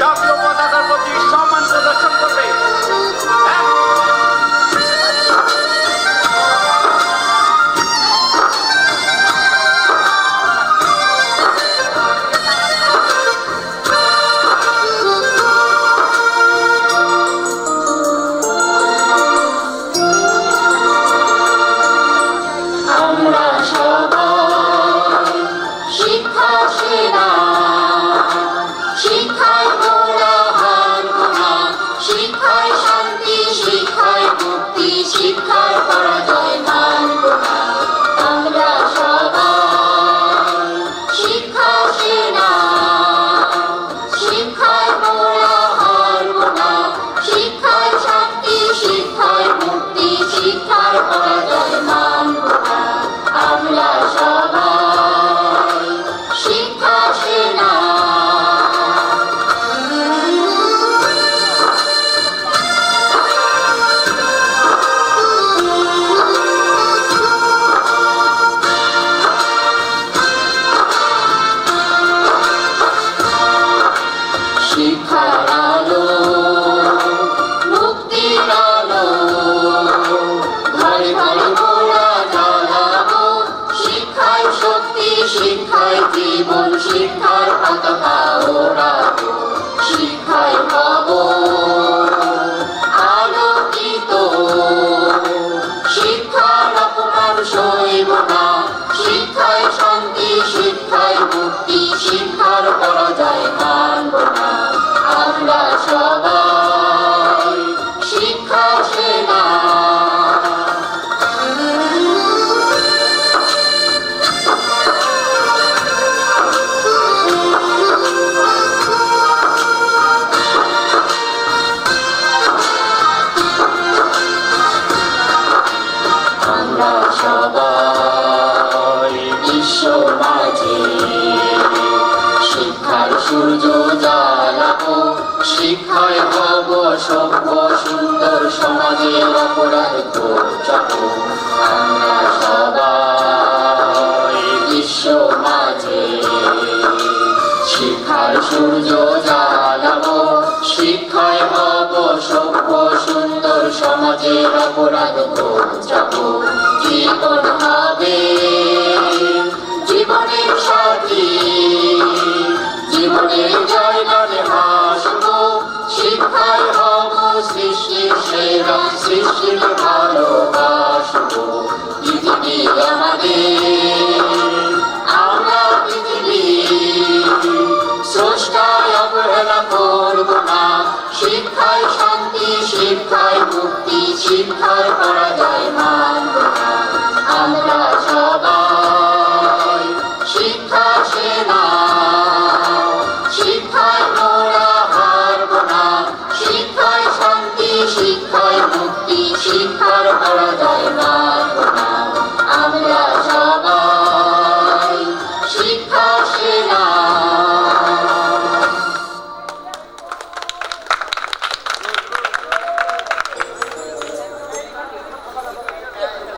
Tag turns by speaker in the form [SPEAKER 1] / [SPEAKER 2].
[SPEAKER 1] জাতীয় পতাকার প্রতি সম্মান প্রদর্শন
[SPEAKER 2] শিক্ষার পতাকা ওড়াবো শিক্ষায় মাঝে। শিক্ষার সূর্য জ্বালাবো শিক্ষায় হব সভ্য সুন্দর সমাজের অপরাধ আমরা সবাই বিশ্ব মাঝে। শিক্ষার সূর্য জ্বালাবো শিক্ষায় হব সভ্য সুন্দর সমাজের অপরাধ ঘোচাবো জীবন হবে শিক্ষায় হব সৃষ্টির সেরা, সৃষ্টির ভালোবাসব। পৃথিবী আমাদের, আমরা পৃথিবী। স্রষ্টায় অবহেলা করব না, শিক্ষায় শান্তি, শিক্ষায় মুক্তি, শিক্ষায় পরাজয়।